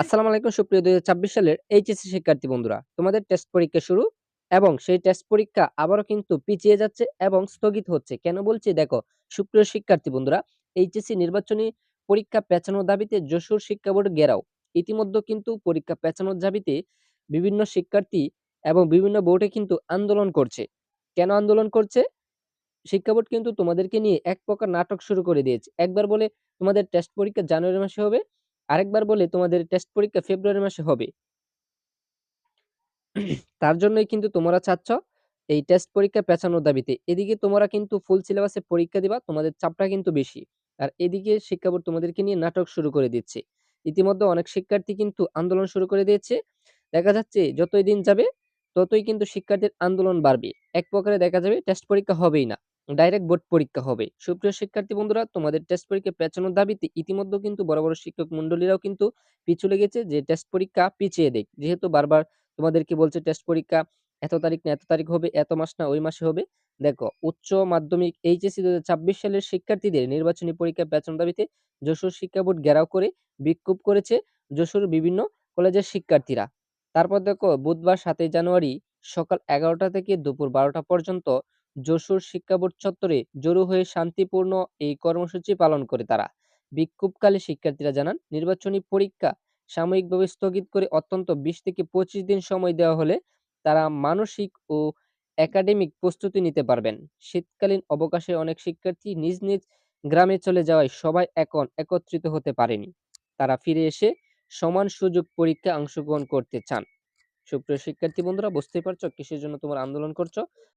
আসসালামু আলাইকুম, সুপ্রিয় দুই ছাব্বিশ সালের এইচএসসি শিক্ষার্থী বন্ধুরা। তোমাদের টেস্ট পরীক্ষা শুরু এবং সেই টেস্ট পরীক্ষা আবারও কিন্তু পিছিয়ে যাচ্ছে এবং স্থগিত হচ্ছে। কেন বলছি? দেখো, সুপ্রিয় শিক্ষার্থী বন্ধুরা, এইচএসসি নির্বাচনী পরীক্ষা পেছানোর দাবিতে যশোর শিক্ষা বোর্ড গেরাও ইতিমধ্যে কিন্তু পরীক্ষা পেছানোর দাবিতে বিভিন্ন শিক্ষার্থী এবং বিভিন্ন বোর্ডে কিন্তু আন্দোলন করছে। কেন আন্দোলন করছে? শিক্ষা বোর্ড কিন্তু তোমাদেরকে নিয়ে এক প্রকার নাটক শুরু করে দিয়েছে। একবার বলে তোমাদের টেস্ট পরীক্ষা জানুয়ারি মাসে হবে, আরেকবার বলে তোমাদের টেস্ট পরীক্ষা ফেব্রুয়ারি মাসে হবে। তার জন্যই কিন্তু তোমরা চাচ্ছ এই টেস্ট পরীক্ষা পেছানোর দাবিতে। এদিকে তোমরা কিন্তু ফুল সিলেবাসে পরীক্ষা দিবা, তোমাদের চাপটা কিন্তু বেশি। আর এদিকে শিক্ষা বোর্ড তোমাদেরকে নিয়ে নাটক শুরু করে দিচ্ছে। ইতিমধ্যে অনেক শিক্ষার্থী কিন্তু আন্দোলন শুরু করে দিয়েছে। দেখা যাচ্ছে যতই দিন যাবে ততই কিন্তু শিক্ষার্থীর আন্দোলন বাড়বে। এক প্রকারে দেখা যাবে টেস্ট পরীক্ষা হবেই না। ডাইরেক্ট বোর্ড পরীক্ষা হবে। সুপ্রিয় শিক্ষার্থী বন্ধুরা, তোমাদের টেস্ট পরীক্ষা পেছানোর দাবিতে ইতিমধ্যে কিন্তু বড়, বড় শিক্ষক মন্ডলীরাও কিন্তু পিছু লেগেছে যে টেস্ট পরীক্ষা পিছিয়ে দেক। যেহেতু বারবার তোমাদেরকে বলছে টেস্ট পরীক্ষা এত তারিখ না এত তারিখ হবে, এত মাস না ওই মাসে হবে। দেখো, উচ্চ মাধ্যমিক এইচএসসি ২০২৬ সালের শিক্ষার্থীদের নির্বাচনী পরীক্ষা পেছানোর দাবিতে যশোর শিক্ষা বোর্ড ঘেরাও করে বিক্ষোভ করেছে যশোর বিভিন্ন কলেজের শিক্ষার্থীরা। তারপর দেখো বুধবার সাতই জানুয়ারি সকাল ১১টা থেকে দুপুর ১২টা পর্যন্ত যশোর শিক্ষা বোর্ড চত্বরে জড়ো হয়ে শান্তিপূর্ণ এই কর্মসূচি পালন করে তারা। বিক্ষোভকালে শিক্ষার্থীরা জানান, নির্বাচনী পরীক্ষা সাময়িকভাবে স্থগিত করে অন্তত ২০ থেকে ২৫ দিন সময় দেওয়া হলে তারা মানসিক ও একাডেমিক প্রস্তুতি নিতে পারবেন। শীতকালীন অবকাশে অনেক শিক্ষার্থী নিজ, নিজ গ্রামে চলে যাওয়ায় সবাই এখন একত্রিত হতে পারেনি। তারা ফিরে এসে সমান সুযোগ পরীক্ষায় অংশগ্রহণ করতে চান। সুপ্রিয় শিক্ষার্থী বন্ধুরা বুঝতেই পারছ কিসের জন্য তোমরা আন্দোলন করছ?